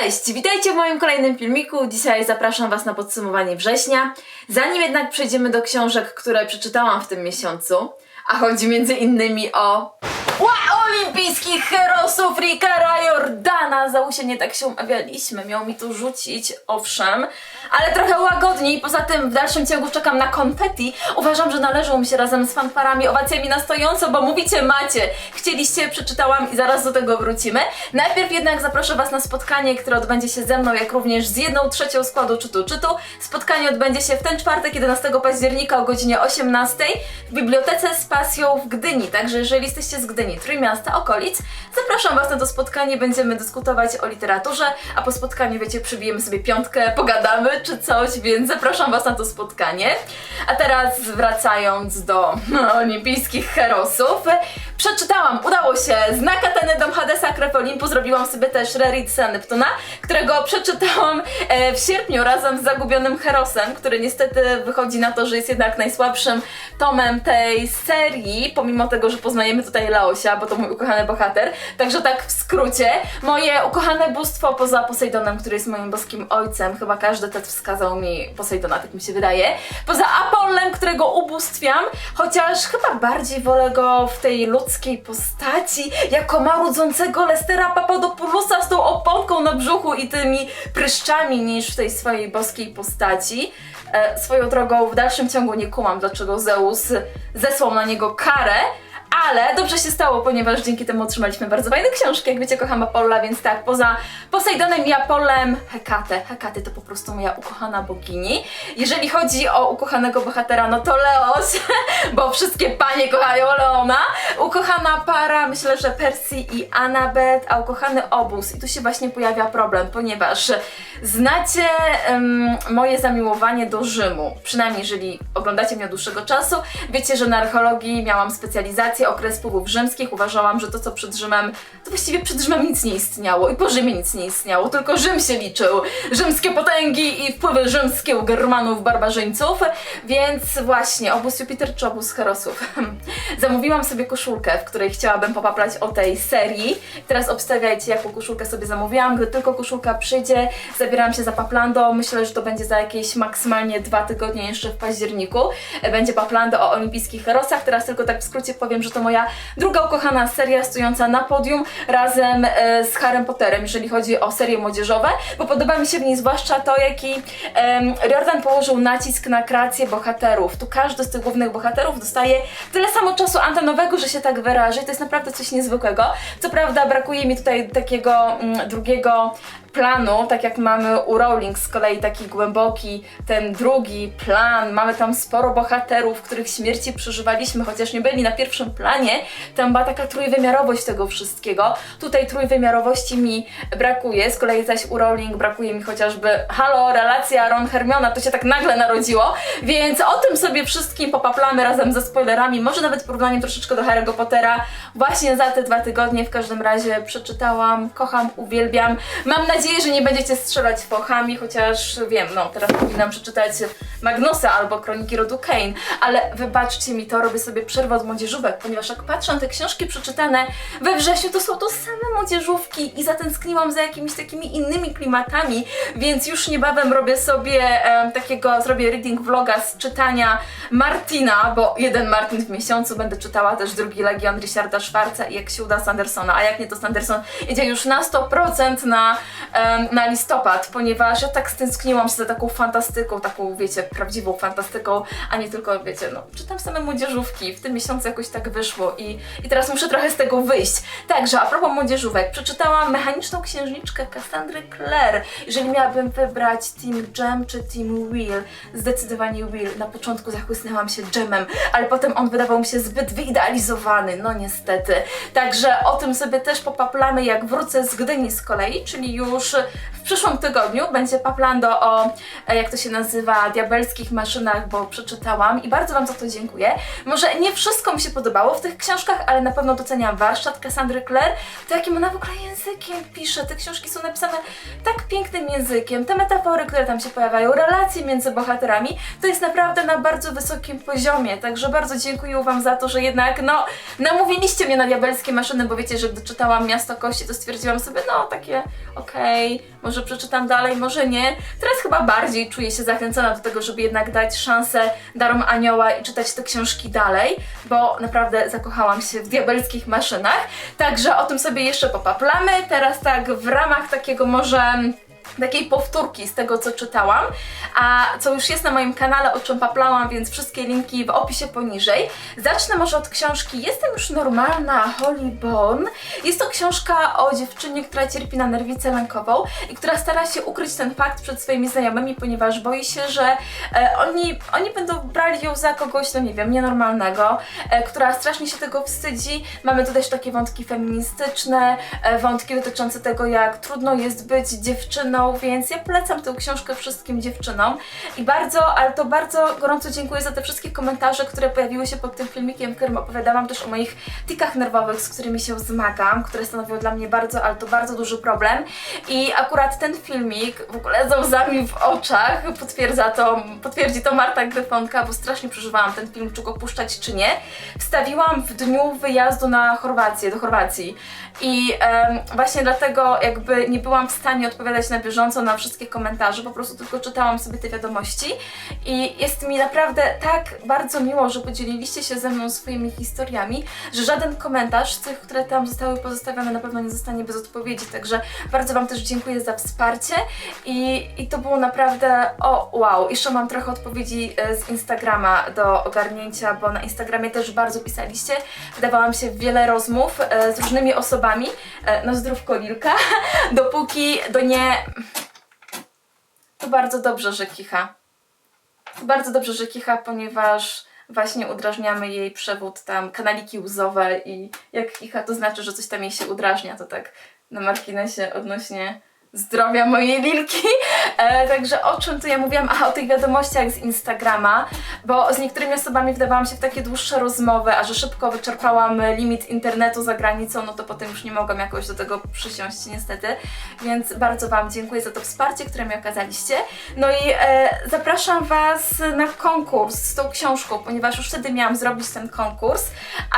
Cześć, witajcie w moim kolejnym filmiku. Dzisiaj zapraszam Was na podsumowanie września. Zanim jednak przejdziemy do książek, które przeczytałam w tym miesiącu, a chodzi między innymi o olimpijskich herosów Rikara Jordana. Załusie nie tak się umawialiśmy, miał mi tu rzucić, owszem, ale trochę łagodniej. Poza tym w dalszym ciągu czekam na konfetti. Uważam, że należą mi się razem z fanfarami, owacjami na stojąco, bo mówicie macie. Chcieliście, przeczytałam i zaraz do tego wrócimy. Najpierw jednak zaproszę Was na spotkanie, które odbędzie się ze mną, jak również z jedną trzecią składu czytu czytu. Spotkanie odbędzie się w ten czwartek, 11 października o godzinie 18 w Bibliotece z Pasją w Gdyni. Także jeżeli jesteście z Gdyni, Trójmiasta, okolic, zapraszam Was na to spotkanie. Będziemy dyskutować o literaturze, a po spotkaniu, wiecie, przybijemy sobie piątkę, pogadamy czy coś, więc zapraszam Was na to spotkanie. A teraz wracając do no, olimpijskich herosów, przeczytałam, udało się, Znak Ateny, Dom Hadesa, Krew Olimpu, zrobiłam sobie też Reritsa Neptuna, którego przeczytałam e, w sierpniu razem z Zagubionym Herosem, który niestety wychodzi na to, że jest jednak najsłabszym tomem tej serii, pomimo tego, że poznajemy tutaj Laosia, bo to mój ukochany bohater. Także tak w skrócie, moje ukochane bóstwo poza Posejdonem, który jest moim boskim ojcem, chyba każdy tet wskazał mi Posejdona, tak mi się wydaje. Poza Apollem, którego ubóstwiam, chociaż chyba bardziej wolę go w tej ludzkiej postaci, jako marudzącego Lestera Papadopoulosa z tą oponką na brzuchu i tymi pryszczami, niż w tej swojej boskiej postaci. E, swoją drogą w dalszym ciągu nie kumam, dlaczego Zeus zesłał na niego karę, ale dobrze się stało, ponieważ dzięki temu otrzymaliśmy bardzo fajne książki. Jak wiecie, kocham Apolla, więc tak, poza Posejdonem i Apollem, Hekatę. Hekaty to po prostu moja ukochana bogini. Jeżeli chodzi o ukochanego bohatera, no to Leos, bo wszystkie panie kochają Leona. Ukochana para, myślę, że Percy i Annabeth, a ukochany obóz. I tu się właśnie pojawia problem, ponieważ znacie em, moje zamiłowanie do Rzymu. Przynajmniej jeżeli oglądacie mnie od dłuższego czasu, wiecie, że na archeologii miałam specjalizację okres wpływów rzymskich. Uważałam, że to co przed Rzymem, to właściwie przed Rzymem nic nie istniało i po Rzymie nic nie istniało, tylko Rzym się liczył. Rzymskie potęgi i wpływy rzymskie u Germanów, barbarzyńców. Więc właśnie, obóz Jupiter czy obóz Herosów. Zamówiłam sobie koszulkę, w której chciałabym popaplać o tej serii. Teraz obstawiajcie, jaką koszulkę sobie zamówiłam. Gdy tylko koszulka przyjdzie, zabieram się za Paplando. Myślę, że to będzie za jakieś maksymalnie dwa tygodnie jeszcze w październiku. E, Będzie Paplando o olimpijskich herosach. Teraz tylko tak w skrócie powiem, że to moja druga ukochana seria stojąca na podium razem e, z Harrym Potterem, jeżeli chodzi o serie młodzieżowe, bo podoba mi się w niej zwłaszcza to, jaki em, Riordan położył nacisk na kreację bohaterów. Tu każdy z tych głównych bohaterów dostaje tyle samo czasu antenowego, że się tak wyrażę. To jest naprawdę coś niezwykłego. Co prawda brakuje mi tutaj takiego mm, drugiego planu, tak jak mamy u Rowling z kolei taki głęboki, ten drugi plan, mamy tam sporo bohaterów, których śmierci przeżywaliśmy, chociaż nie byli na pierwszym planie, tam była taka trójwymiarowość tego wszystkiego. Tutaj trójwymiarowości mi brakuje, z kolei zaś u Rowling brakuje mi chociażby halo, relacja Ron-Hermiona, to się tak nagle narodziło, więc o tym sobie wszystkim popaplamy razem ze spoilerami, może nawet porównaniem troszeczkę do Harry'ego Pottera, właśnie za te dwa tygodnie w każdym razie przeczytałam, kocham, uwielbiam, mam nadzieję, że nie będziecie strzelać fochami, chociaż wiem, no teraz powinnam przeczytać Magnusa albo Kroniki Rodu Kane, ale wybaczcie mi to, robię sobie przerwę od młodzieżówek, ponieważ jak patrzę na te książki przeczytane we wrześniu, to są to same młodzieżówki i zatęskniłam za jakimiś takimi innymi klimatami, więc już niebawem robię sobie em, takiego, zrobię reading vloga z czytania Martina, bo jeden Martin w miesiącu, będę czytała też drugi Legion Richarda Schwarza i jak się uda Sandersona, a jak nie to Sanderson idzie już na 100% na, na listopad, ponieważ ja tak stęskniłam się za taką fantastyką, taką wiecie, prawdziwą fantastyką, a nie tylko wiecie, no czytam same młodzieżówki, w tym miesiącu jakoś tak wyszło i, i teraz muszę trochę z tego wyjść. Także a propos młodzieżówek, przeczytałam Mechaniczną Księżniczkę Cassandry Clare. Jeżeli miałabym wybrać Team Jam czy Team Will, zdecydowanie Will. Na początku zachłysnęłam się Jamem, ale potem on wydawał mi się zbyt wyidealizowany, no niestety. Także o tym sobie też popaplamy, jak wrócę z Gdyni z kolei, czyli już w przyszłym tygodniu będzie paplando o, e, jak to się nazywa, diabelskich maszynach, bo przeczytałam i bardzo Wam za to dziękuję. Może nie wszystko mi się podobało w tych książkach, ale na pewno doceniam warsztat Cassandry Clare, to jakim ona w ogóle językiem pisze. Te książki są napisane tak pięknym językiem, te metafory, które tam się pojawiają, relacje między bohaterami, to jest naprawdę na bardzo wysokim poziomie, także bardzo dziękuję Wam za to, że jednak, no, namówiliście mnie na diabelskie maszyny, bo wiecie, że gdy czytałam Miasto Kości, to stwierdziłam sobie, no, takie okej, okej, może przeczytam dalej, może nie. Teraz chyba bardziej czuję się zachęcona do tego, żeby jednak dać szansę Darom Anioła i czytać te książki dalej, bo naprawdę zakochałam się w diabelskich maszynach. Także o tym sobie jeszcze popaplamy. Teraz tak w ramach takiego może takiej powtórki z tego, co czytałam, a co już jest na moim kanale, o czym paplałam, więc wszystkie linki w opisie poniżej. Zacznę może od książki Jestem już normalna, Holly Born. Jest to książka o dziewczynie, która cierpi na nerwicę lękową i która stara się ukryć ten fakt przed swoimi znajomymi, ponieważ boi się, że e, oni, oni będą brali ją za kogoś, no nie wiem, nienormalnego, e, która strasznie się tego wstydzi. Mamy tu też takie wątki feministyczne, e, wątki dotyczące tego, jak trudno jest być dziewczyną, więc ja polecam tę książkę wszystkim dziewczynom. I bardzo, ale to bardzo gorąco dziękuję za te wszystkie komentarze, które pojawiły się pod tym filmikiem, w którym opowiadałam też o moich tikach nerwowych, z którymi się zmagam, które stanowią dla mnie bardzo, ale to bardzo duży problem. I akurat ten filmik w ogóle ze łzami w oczach potwierdza to, potwierdzi to Marta Gryfonka, bo strasznie przeżywałam ten film, czy go puszczać, czy nie. Wstawiłam w dniu wyjazdu na Chorwację, do Chorwacji. I em, właśnie dlatego jakby nie byłam w stanie odpowiadać na bieżąco na wszystkie komentarze, po prostu tylko czytałam sobie te wiadomości i jest mi naprawdę tak bardzo miło, że podzieliliście się ze mną swoimi historiami, że żaden komentarz z tych, które tam zostały pozostawione na pewno nie zostanie bez odpowiedzi, także bardzo Wam też dziękuję za wsparcie i, i to było naprawdę, o wow, jeszcze mam trochę odpowiedzi e, z Instagrama do ogarnięcia, bo na Instagramie też bardzo pisaliście, wydawałam się wiele rozmów e, z różnymi osobami, e, na zdrówko Lilka, dopóki do nie... To bardzo dobrze, że kicha. To bardzo dobrze, że kicha, ponieważ właśnie udrażniamy jej przewód tam, kanaliki łzowe i jak kicha, to znaczy, że coś tam jej się udrażnia, to tak na marginesie odnośnie zdrowia mojej Lilki. E, także o czym tu ja mówiłam? Aha, o tych wiadomościach z Instagrama, bo z niektórymi osobami wdawałam się w takie dłuższe rozmowy, a że szybko wyczerpałam limit internetu za granicą, no to potem już nie mogłam jakoś do tego przysiąść niestety, więc bardzo Wam dziękuję za to wsparcie, które mi okazaliście. No i e, zapraszam Was na konkurs z tą książką, ponieważ już wtedy miałam zrobić ten konkurs,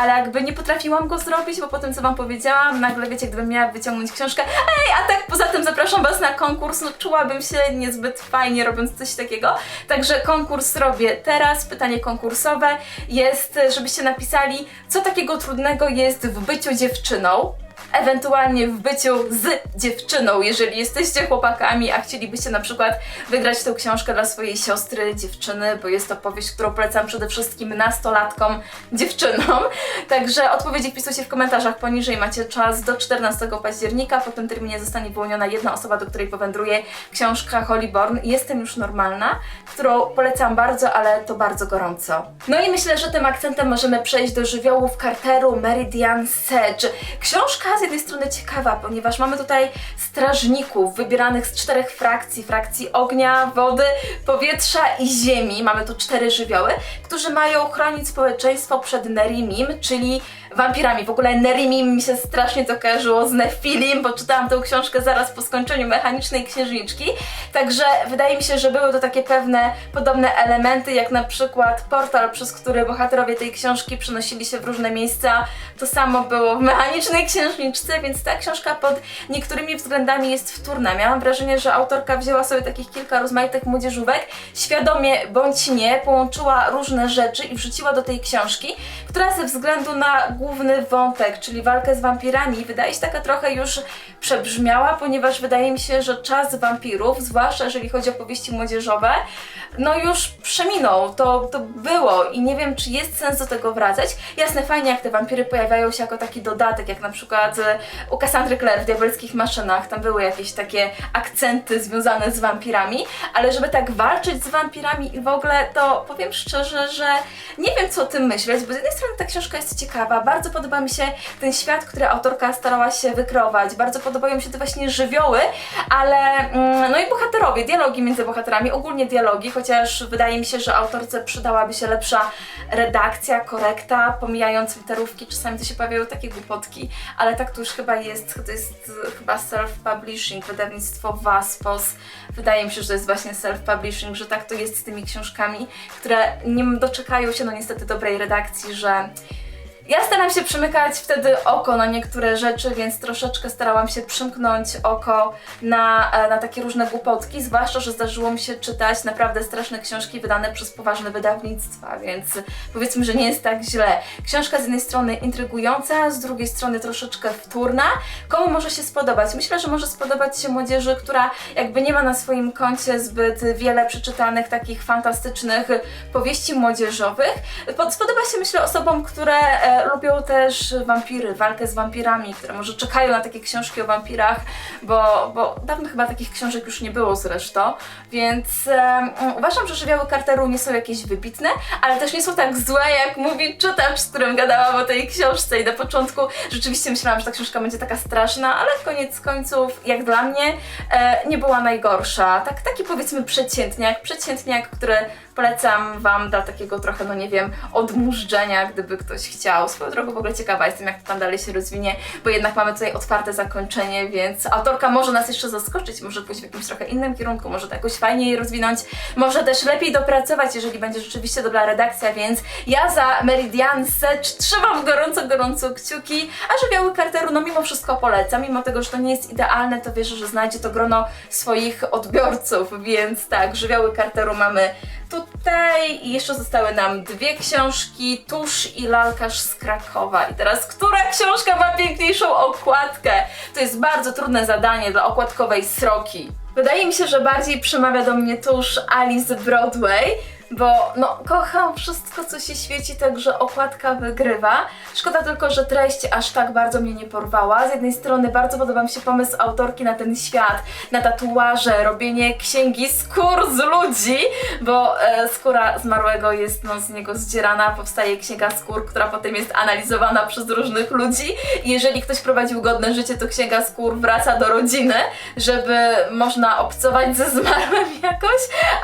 ale jakby nie potrafiłam go zrobić, bo po tym co Wam powiedziałam, nagle wiecie, gdybym miała wyciągnąć książkę, ej, a tak poza tym zapraszam Was na konkurs, no czułabym się niezbyt fajnie robiąc coś takiego, także konkurs robię teraz, pytanie konkursowe jest, żebyście napisali, co takiego trudnego jest w byciu dziewczyną, ewentualnie w byciu z dziewczyną, jeżeli jesteście chłopakami, a chcielibyście na przykład wygrać tę książkę dla swojej siostry, dziewczyny, bo jest to powieść, którą polecam przede wszystkim nastolatkom, dziewczynom. Także odpowiedzi wpisujcie w komentarzach poniżej, macie czas do 14 października, po tym terminie zostanie wyłoniona jedna osoba, do której powędruje książka Holly Born. Jestem już normalna, którą polecam bardzo, ale to bardzo gorąco. No i myślę, że tym akcentem możemy przejść do żywiołów Carteru Meridian Sedge. Książka z jednej strony ciekawa, ponieważ mamy tutaj strażników wybieranych z czterech frakcji, frakcji ognia, wody, powietrza i ziemi. Mamy tu cztery żywioły, którzy mają chronić społeczeństwo przed Nerimim, czyli wampirami. W ogóle Nerimim mi się strasznie to kojarzyło z Nefilim, bo czytałam tę książkę zaraz po skończeniu Mechanicznej Księżniczki. Także wydaje mi się, że były to takie pewne podobne elementy, jak na przykład portal, przez który bohaterowie tej książki przenosili się w różne miejsca. To samo było w Mechanicznej Księżniczce, więc ta książka pod niektórymi względami jest wtórna. Miałam wrażenie, że autorka wzięła sobie takich kilka rozmaitych młodzieżówek, świadomie bądź nie, połączyła różne rzeczy i wrzuciła do tej książki, która ze względu na główny wątek, czyli walkę z wampirami, wydaje się taka trochę już przebrzmiała, ponieważ wydaje mi się, że czas wampirów, zwłaszcza jeżeli chodzi o powieści młodzieżowe, no już przeminął, to, to było i nie wiem, czy jest sens do tego wracać. Jasne, fajnie, jak te wampiry pojawiają się jako taki dodatek, jak na przykład e, u Cassandry Clare w Diabelskich Maszynach, tam były jakieś takie akcenty związane z wampirami, ale żeby tak walczyć z wampirami i w ogóle, to powiem szczerze, że nie wiem, co o tym myśleć, bo z jednej strony ta książka jest ciekawa, bardzo podoba mi się ten świat, który autorka starała się wykreować, bardzo podobają mi się te właśnie żywioły, ale mm, no i bohaterowie, dialogi między bohaterami, ogólnie dialogi, chociaż wydaje mi się, że autorce przydałaby się lepsza redakcja, korekta, pomijając literówki, czasami to się pojawiają takie głupotki, ale tak to już chyba jest, to jest e, chyba self-publishing, wydawnictwo Waspos. Wydaje mi się, że to jest właśnie self-publishing, że tak to jest z tymi książkami, które nie doczekają się no niestety dobrej redakcji, że Ja staram się przymykać wtedy oko na niektóre rzeczy, więc troszeczkę starałam się przymknąć oko na, e, na takie różne głupotki, zwłaszcza, że zdarzyło mi się czytać naprawdę straszne książki wydane przez poważne wydawnictwa, więc powiedzmy, że nie jest tak źle. Książka z jednej strony intrygująca, z drugiej strony troszeczkę wtórna. Komu może się spodobać? Myślę, że może spodobać się młodzieży, która jakby nie ma na swoim koncie zbyt wiele przeczytanych takich fantastycznych powieści młodzieżowych. Po- Spodoba się myślę osobom, które e, lubią też wampiry, walkę z wampirami, które może czekają na takie książki o wampirach, bo, bo dawno chyba takich książek już nie było zresztą, więc e, mm, uważam, że żywioły Carteru nie są jakieś wybitne, ale też nie są tak złe, jak mówi czytacz, z którym gadałam o tej książce i na początku rzeczywiście myślałam, że ta książka będzie taka straszna, ale koniec końców, jak dla mnie, e, nie była najgorsza. Tak, taki powiedzmy przeciętniak, przeciętniak, który polecam Wam dla takiego trochę, no nie wiem, odmurzczenia, gdyby ktoś chciał. Swoją drogą w ogóle ciekawa jestem, jak to tam dalej się rozwinie, bo jednak mamy tutaj otwarte zakończenie, więc autorka może nas jeszcze zaskoczyć, może pójść w jakimś trochę innym kierunku, może to jakoś fajniej rozwinąć, może też lepiej dopracować, jeżeli będzie rzeczywiście dobra redakcja, więc ja za Meridian Secz trzymam gorąco, gorąco kciuki, a żywioły Carteru, no mimo wszystko polecam, mimo tego, że to nie jest idealne, to wierzę, że znajdzie to grono swoich odbiorców, więc tak, żywioły Carteru mamy tutaj jeszcze zostały nam dwie książki, Tusz i Lalkarz z Krakowa. I teraz, która książka ma piękniejszą okładkę? To jest bardzo trudne zadanie dla okładkowej sroki. Wydaje mi się, że bardziej przemawia do mnie Tusz Alice Broadway, bo no, kocham wszystko, co się świeci, także okładka wygrywa. Szkoda tylko, że treść aż tak bardzo mnie nie porwała. Z jednej strony bardzo podoba mi się pomysł autorki na ten świat, na tatuaże, robienie księgi skór z ludzi, bo e, skóra zmarłego jest no, z niego zdzierana, powstaje księga skór, która potem jest analizowana przez różnych ludzi. Jeżeli ktoś prowadził godne życie, to księga skór wraca do rodziny, żeby można obcować ze zmarłym jakoś,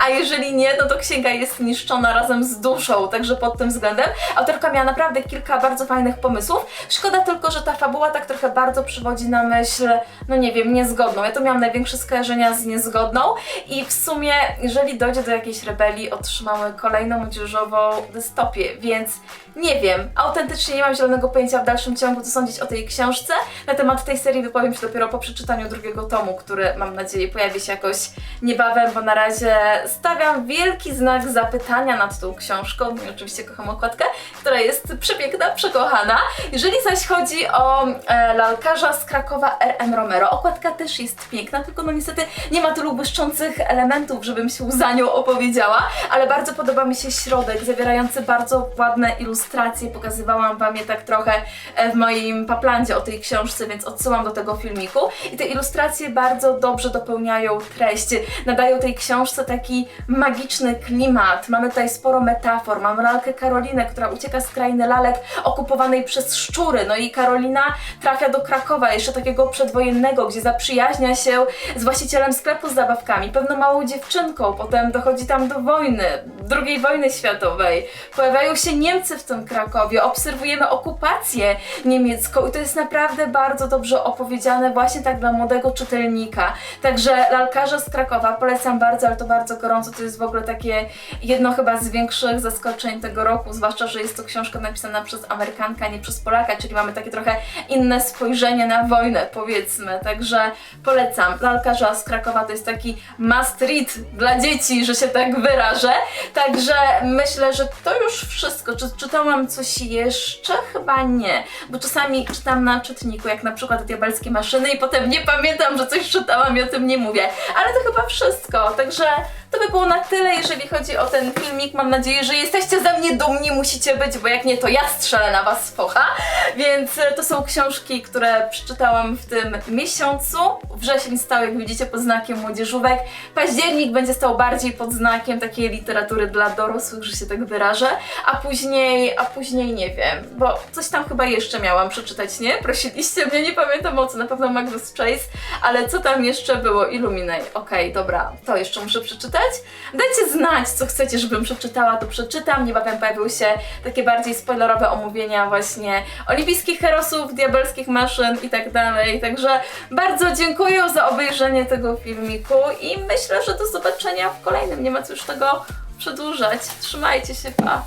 a jeżeli nie, no to księga jest niszczona razem z duszą, także pod tym względem autorka miała naprawdę kilka bardzo fajnych pomysłów. Szkoda tylko, że ta fabuła tak trochę bardzo przywodzi na myśl, no nie wiem, niezgodną. Ja to miałam największe skojarzenia z niezgodną i w sumie, jeżeli dojdzie do jakiejś rebelii, otrzymamy kolejną młodzieżową dystopię, więc nie wiem, autentycznie nie mam zielonego pojęcia w dalszym ciągu, co sądzić o tej książce. Na temat tej serii wypowiem się dopiero po przeczytaniu drugiego tomu, który mam nadzieję pojawi się jakoś niebawem, bo na razie stawiam wielki znak zapytania nad tą książką. I oczywiście kocham okładkę, która jest przepiękna, przekochana. Jeżeli zaś chodzi o e, lalkarza z Krakowa R.M. Romero, okładka też jest piękna, tylko no niestety nie ma tylu błyszczących elementów, żebym się za nią opowiedziała, ale bardzo podoba mi się środek, zawierający bardzo ładne ilustracje. Pokazywałam Wam je tak trochę e, w moim paplandzie o tej książce, więc odsyłam do tego filmiku. I te ilustracje bardzo dobrze dopełniają treść, nadają tej książce taki magiczny klimat. Mamy tutaj sporo metafor. Mamy lalkę Karolinę, która ucieka z krainy lalek okupowanej przez szczury. No i Karolina trafia do Krakowa, jeszcze takiego przedwojennego, gdzie zaprzyjaźnia się z właścicielem sklepu z zabawkami, pewną małą dziewczynką. Potem dochodzi tam do wojny, II wojny światowej. Pojawiają się Niemcy w tym Krakowie, obserwujemy okupację niemiecką i to jest naprawdę bardzo dobrze opowiedziane właśnie tak dla młodego czytelnika. Także Lalkarza z Krakowa polecam bardzo, ale to bardzo gorąco. To jest w ogóle takie jedno chyba z większych zaskoczeń tego roku, zwłaszcza, że jest to książka napisana przez Amerykankę, a nie przez Polaka, czyli mamy takie trochę inne spojrzenie na wojnę, powiedzmy. Także polecam. Lalkarza z Krakowa to jest taki must read dla dzieci, że się tak wyrażę. Także myślę, że to już wszystko. Czy czytałam coś jeszcze? Chyba nie, bo czasami czytam na czytniku, jak na przykład Diabelskie Maszyny i potem nie pamiętam, że coś czytałam i o tym nie mówię. Ale to chyba wszystko, także to by było na tyle, jeżeli chodzi o ten filmik. Mam nadzieję, że jesteście ze mnie dumni, musicie być, bo jak nie, to ja strzelę na was z focha. Więc e, to są książki, które przeczytałam w tym miesiącu. Wrzesień stał, jak widzicie, pod znakiem młodzieżówek. Październik będzie stał bardziej pod znakiem takiej literatury dla dorosłych, że się tak wyrażę. A później, a później nie wiem, bo coś tam chyba jeszcze miałam przeczytać, nie? Prosiliście mnie, nie pamiętam o co, na pewno Magnus Chase, ale co tam jeszcze było? Illuminate. Okej, dobra, to jeszcze muszę przeczytać. Dajcie znać, co chcecie, żebym przeczytała, to przeczytam. Niebawem pojawią się takie bardziej spoilerowe omówienia właśnie olimpijskich herosów, diabelskich maszyn i tak dalej. Także bardzo dziękuję za obejrzenie tego filmiku i myślę, że do zobaczenia w kolejnym. Nie ma co już tego przedłużać. Trzymajcie się, pa!